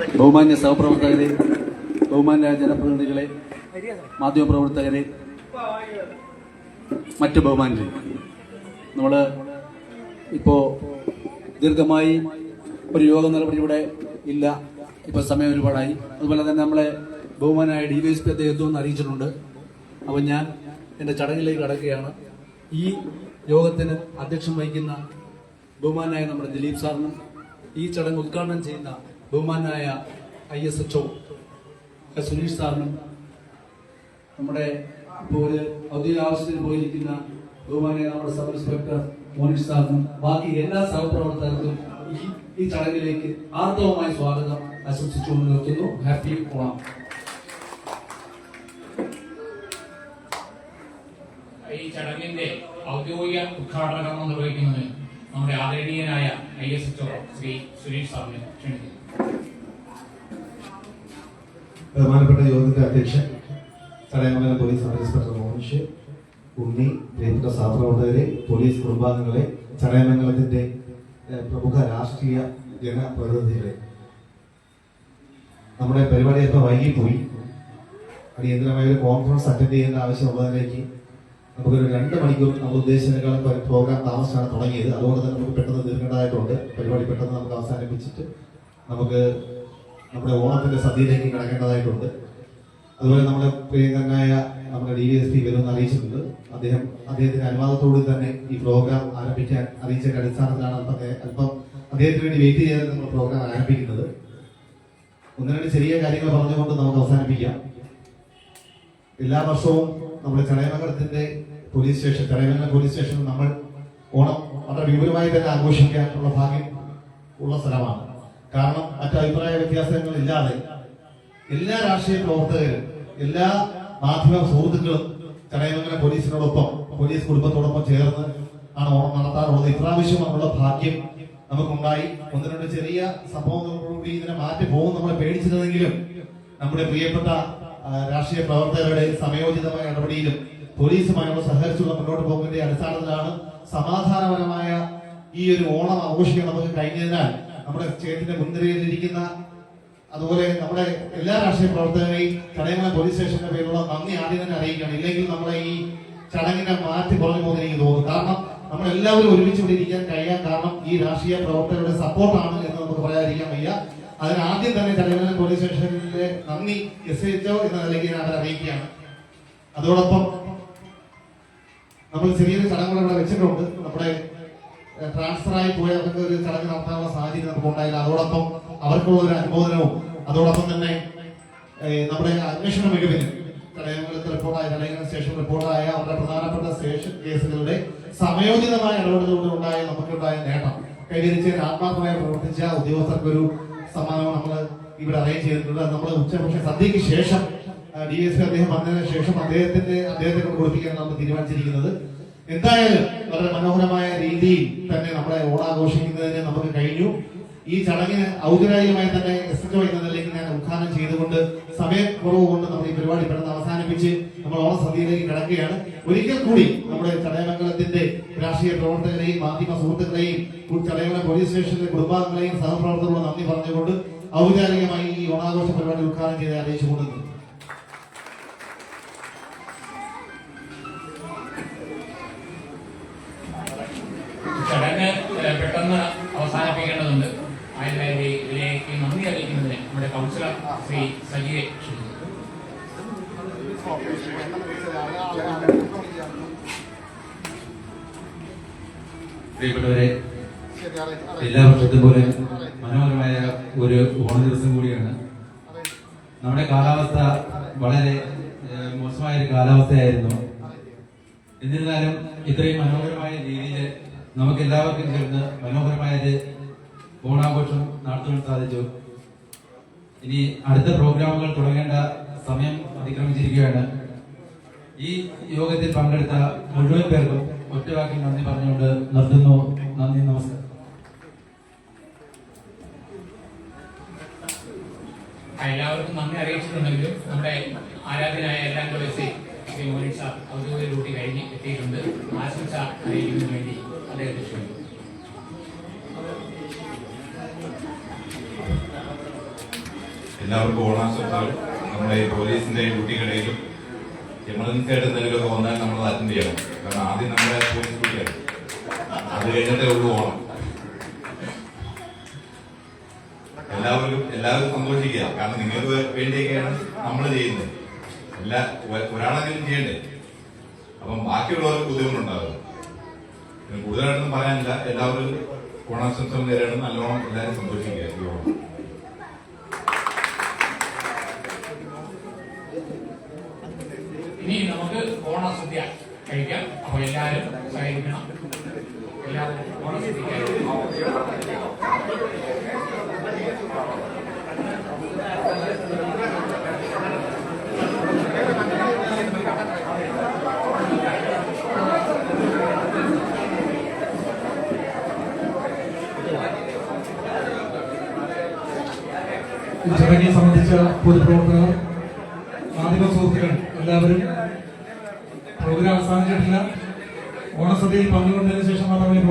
ബഹുമാന്യ സഹപ്രവർത്തകരെ ബഹുമാന്യ ജനപ്രതിനിധികളെ മാധ്യമപ്രവർത്തകരെ മറ്റ് ബഹുമാന്യരെ. നമ്മൾ ഇപ്പോൾ ദീർഘമായി ഒരു യോഗ നടപടി ഇവിടെ ഇല്ല. ഇപ്പോൾ സമയം ഒരുപാടായി. അതുപോലെ തന്നെ നമ്മളെ ബഹുമാനായ ഡി വൈ എസ് പി അദ്ദേഹം എത്തുമെന്ന് അറിയിച്ചിട്ടുണ്ട്. അപ്പോൾ ഞാൻ എന്റെ ചടങ്ങിലേക്ക് കടക്കുകയാണ്. ഈ യോഗത്തിന് അധ്യക്ഷം വഹിക്കുന്ന ബഹുമാനായ നമ്മുടെ ദിലീപ് സാറിനും ഈ ചടങ്ങ് ഉദ്ഘാടനം ചെയ്യുന്ന ബഹുമാനായ I S H O Suneesh സാറിനും നമ്മുടെ ഇപ്പോൾ ഔദ്യോഗിക ആവശ്യത്തിന് പോയിരിക്കുന്ന ബഹുമാനായ നമ്മുടെ സബ് ഇൻസ്പെക്ടർ മോനിഷ് സാറിനും ബാക്കി എല്ലാ സഹപ്രവർത്തകർക്കും ഈ ഈ ചടങ്ങിലേക്ക് ആർത്തവമായ സ്വാഗതം ആശംസിച്ചുകൊണ്ട് നിർത്തുന്നു. ഹാപ്പി ഓണം. ഈ ചടങ്ങിന്റെ ഔദ്യോഗിക ഉദ്ഘാടന കർമ്മം നിർവഹിക്കുന്നതിന് നമ്മുടെ ആദരണീയനായ I S H Shri Suresh സാറിനെ ക്ഷണിക്കുന്നു ബഹുമാനപ്പെട്ട യോഗത്തിന്റെ അധ്യക്ഷൻ Chadayamangalam police sub inspector Mohanish Unni പ്രിയപ്പെട്ട സഹപ്രവർത്തകരെ പോലീസ് കുടുംബാംഗങ്ങളെ ചടയമംഗലത്തിന്റെ പ്രമുഖ രാഷ്ട്രീയ ജനപ്രതിനിധികളെ. നമ്മുടെ പരിപാടി അല്പം വൈകിപ്പോയി. അടിയന്തരമായ ഒരു കോൺഫറൻസ് അറ്റൻഡ് ചെയ്യേണ്ട ആവശ്യമുള്ളതിലേക്ക് നമുക്കൊരു രണ്ട് മണിക്കൂർ നമ്മൾ ഉദ്ദേശിച്ചതിനേക്കാളും പ്രോഗ്രാം താമസിച്ചാണ് തുടങ്ങിയത്. അതുകൊണ്ട് തന്നെ നമുക്ക് പെട്ടെന്ന് തീർക്കേണ്ടതായിട്ടുണ്ട് പരിപാടി പെട്ടെന്ന് നമുക്ക് അവസാനിപ്പിച്ചിട്ട് നമുക്ക് നമ്മുടെ ഓണത്തിന്റെ സദ്യയിലേക്ക് കിടക്കേണ്ടതായിട്ടുണ്ട്. അതുപോലെ നമ്മുടെ പ്രിയങ്കരനായ നമ്മുടെ ഡി എസ് പി വരുമെന്ന് അറിയിച്ചിട്ടുണ്ട്. അദ്ദേഹം അദ്ദേഹത്തിന്റെ അനുവാദത്തോടെ തന്നെ ഈ പ്രോഗ്രാം ആരംഭിക്കാൻ അറിയിച്ച അടിസ്ഥാനത്തിലാണ് അല്പം അദ്ദേഹത്തിന് വേണ്ടി വെയിറ്റ് ചെയ്ത് നമ്മൾ പ്രോഗ്രാം ആരംഭിക്കുന്നത്. ഒന്ന് രണ്ട് ചെറിയ കാര്യങ്ങൾ പറഞ്ഞുകൊണ്ട് നമുക്ക് അവസാനിപ്പിക്കാം. എല്ലാ വർഷവും നമ്മുടെ ചടയമംഗലത്തിന്റെ പോലീസ് സ്റ്റേഷൻ ചടയമംഗലം പോലീസ് സ്റ്റേഷനിൽ നമ്മൾ ഓണം വളരെ വിപുലമായി തന്നെ ആഘോഷിക്കാനുള്ള ഭാഗ്യം ഉള്ള സ്ഥലമാണ്. കാരണം മറ്റു അഭിപ്രായ വ്യത്യാസങ്ങൾ ഇല്ലാതെ എല്ലാ രാഷ്ട്രീയ പ്രവർത്തകരും എല്ലാ മാധ്യമ സുഹൃത്തുക്കളും ചടയമംഗല പോലീസിനോടൊപ്പം പോലീസ് കുടുംബത്തോടൊപ്പം ചേർന്ന് ആണ് ഓണം നടത്താറുള്ളത്. ഇപ്രാവശ്യം അതിനുള്ള ഭാഗ്യം നമുക്കുണ്ടായി. ഒന്ന് രണ്ട് ചെറിയ സംഭവങ്ങളോടുകൂടി ഇതിനെ മാറ്റി പോകും നമ്മളെ പേടിച്ചിരുന്നെങ്കിലും നമ്മുടെ പ്രിയപ്പെട്ട രാഷ്ട്രീയ പ്രവർത്തകരുടെ സമയോചിതമായ നടപടിയിലും പോലീസുമായുള്ള സഹകരിച്ചുള്ള മുന്നോട്ട് പോകുന്നതിന്റെ അടിസ്ഥാനത്തിലാണ് സമാധാനപരമായ ഈ ഒരു ഓണം ആഘോഷിക്കാൻ നമുക്ക് കഴിഞ്ഞതിനാൽ നമ്മുടെ സ്റ്റേറ്റിന്റെ മുൻനിരയിലിരിക്കുന്ന അതുപോലെ നമ്മുടെ എല്ലാ രാഷ്ട്രീയ പ്രവർത്തകരെയും ചടയമല പോലീസ് സ്റ്റേഷന്റെ പേരിലുള്ള നന്ദി ആദ്യം തന്നെ അറിയിക്കുകയാണ്. ഇല്ലെങ്കിൽ നമ്മളെ ഈ ചടങ്ങിനെ മാറ്റി പറഞ്ഞു പോകുന്ന എനിക്ക് തോന്നുന്നു. കാരണം നമ്മളെല്ലാവരും ഒരുമിച്ച് ഇവിടെ ഇരിക്കാൻ കഴിയാൻ കാരണം ഈ രാഷ്ട്രീയ പ്രവർത്തകരുടെ സപ്പോർട്ടാണ് എന്ന് നമുക്ക് പറയാതിരിക്കാൻ വയ്യ. അതിന് ആദ്യം തന്നെ ചടയമല പോലീസ് സ്റ്റേഷനിലെ നന്ദി എസ് എച്ച് ഒ എന്ന നിലയ്ക്ക് ഞാൻ അവരെ അറിയിക്കുകയാണ്. അതോടൊപ്പം നമ്മൾ ചെറിയൊരു ചടങ്ങുകൾ ഇവിടെ വെച്ചിട്ടുണ്ട്. നമ്മുടെ ട്രാൻസ്ഫർ ആയി പോയവർക്ക് ഒരു ചടങ്ങ് നടത്താനുള്ള സാഹചര്യം നമുക്ക് ഉണ്ടായില്ല. അതോടൊപ്പം അവർക്കുള്ള ഒരു അനുമോദനവും അതോടൊപ്പം തന്നെ നമ്മുടെ അന്വേഷണ മികവിന് തടയങ്കലത്ത് റിപ്പോർട്ടായ തടയങ്ങൾ സ്റ്റേഷൻ റിപ്പോർട്ടായ അവരുടെ പ്രധാനപ്പെട്ട സ്റ്റേഷൻ കേസുകളുടെ സമയോചിതമായ ഇടപെടലുകൊണ്ട് ഉണ്ടായ നമുക്കുണ്ടായ നേട്ടം. കൈവരിച്ച് ആത്മാർത്ഥമായി പ്രവർത്തിച്ച ഉദ്യോഗസ്ഥർക്ക് ഒരു സമ്മാനം നമ്മൾ ഇവിടെ അറേഞ്ച് ചെയ്തിട്ടുണ്ട്. നമ്മൾ ഉച്ചപക്ഷ സദ്യക്ക് ശേഷം ഡി എസ് പി അദ്ദേഹം വന്നതിന് ശേഷം അദ്ദേഹത്തിന്റെ അദ്ദേഹത്തെ കൊടുപ്പിക്കാൻ നമ്മൾ തീരുമാനിച്ചിരിക്കുന്നത്. എന്തായാലും വളരെ മനോഹരമായ രീതിയിൽ തന്നെ നമ്മളെ ഓണാഘോഷിക്കുന്നതിന് നമുക്ക് കഴിഞ്ഞു ഈ ചടങ്ങിന് ഔദ്യോഗികമായി തന്നെ എസ് എച്ച് എന്ന നിലയ്ക്ക് ഞാൻ ഉദ്ഘാടനം ചെയ്തുകൊണ്ട് സമയം കുറവ് കൊണ്ട് നമ്മൾ ഈ പരിപാടി പെട്ടെന്ന് അവസാനിപ്പിച്ച് നമ്മൾ ഓണസദ്യയിലേക്ക് കിടക്കുകയാണ് ഒരിക്കൽ കൂടി നമ്മുടെ ചടയമംഗലത്തിന്റെ രാഷ്ട്രീയ പ്രവർത്തകരെയും മാധ്യമ സുഹൃത്തുക്കളെയും ചടയമംഗലം പോലീസ് സ്റ്റേഷനിലെ കുടുംബാംഗങ്ങളെയും സഹപ്രവർത്തകരോട് നന്ദി പറഞ്ഞുകൊണ്ട് ഔദ്യോഗികമായി ഈ ഓണാഘോഷ പരിപാടി ഉദ്ഘാടനം ചെയ്ത് അറിയിച്ചുകൊണ്ട് നിർത്തുന്നു. പെട്ടെന്ന് അവസാനിപ്പിക്കേണ്ടതുണ്ട്. അതിനായി ഇതിലേക്ക് നന്ദി അറിയിക്കുന്നതിന് നമ്മുടെ കൗൺസിലർ ശ്രീ സജിയെ ക്ഷണിക്കുന്നു. പ്രിയപ്പെട്ടവരെ എല്ലാ വർഷത്തും പോലെ മനോഹരമായ ഒരു ഓണ ദിവസം കൂടിയാണ്. നമ്മുടെ കാലാവസ്ഥ വളരെ മോശമായ ഒരു കാലാവസ്ഥയായിരുന്നു. എന്നിരുന്നാലും ഇത്രയും മനോഹരമായ രീതിയിൽ നമുക്ക് എല്ലാവർക്കും ചേർന്ന് മനോഹരമായ ഒരു ഓണാഘോഷം നടത്തുവാൻ സാധിച്ചു. ഇനി അടുത്ത പ്രോഗ്രാമുകൾ തുടങ്ങേണ്ട സമയം അതിക്രമിച്ചിരിക്കുകയാണ്. ഈ യോഗത്തിൽ പങ്കെടുത്ത മുഴുവൻ പേർക്കും ഒറ്റവാക്കി നന്ദി പറഞ്ഞുകൊണ്ട് നിർത്തുന്നു. നന്ദി നമസ്കാരം. എല്ലാവർക്കും നന്ദി അറിയിച്ചിട്ടുണ്ടെങ്കിലും നമ്മുടെ ആരാധനായ എല്ലാം എസ് ശ്രീ മോനിഷ ഔദ്യോഗിക ഡ്യൂട്ടി കഴിഞ്ഞ് എത്തിയിട്ടുണ്ട്. ആശംസ അറിയിക്കുന്നതിന് വേണ്ടി. എല്ലാവർക്കും ഓണാശംസകൾ നമ്മുടെ പോലീസിന്റെ ഡ്യൂട്ടിക്കിടയിലും എമർജൻസി ആയിട്ട് എന്തെങ്കിലുമൊക്കെ വന്നാൽ നമ്മൾ അറ്റൻഡ് ചെയ്യണം. കാരണം ആദ്യം നമ്മുടെ പോലീസ് ഡ്യൂട്ടിയാണ് അത് കഴിഞ്ഞിട്ടേ ഉള്ളൂ ഓണം. എല്ലാവരും എല്ലാവരും സന്തോഷിക്കുക. കാരണം നിങ്ങൾക്ക് വേണ്ടിയൊക്കെയാണ് നമ്മൾ ചെയ്യുന്നത്. എല്ലാ ഒരാളെങ്കിലും ചെയ്യണ്ടേ? അപ്പം ബാക്കിയുള്ളവർക്ക് ബുദ്ധിമുട്ടുണ്ടാകും പിന്നെ കൂടുതലായിട്ടൊന്നും പറയാനില്ല. എല്ലാവരും ഓണാശംസകൾ നേരിടണം. നല്ലോണം എല്ലാവരും സന്തോഷിക്കുക. ഈ ഓണം ഇനി നമുക്ക് ഓണസദ്യ കഴിക്കാം. അപ്പൊ എല്ലാവരും സഹകരിക്കണം. എല്ലാവരും ഓണസദ്യ കഴിക്കാം. ഈ സംബന്ധിച്ച പൊതുപ്രവർത്തകർ മാധ്യമ സുഹൃത്തുക്കൾ എല്ലാവരും പ്രോഗ്രാം അവസാനിച്ചിട്ടില്ല. ഓണസദ്യയിൽ പങ്കുകൊണ്ടതിന് ശേഷം മാത്രമേ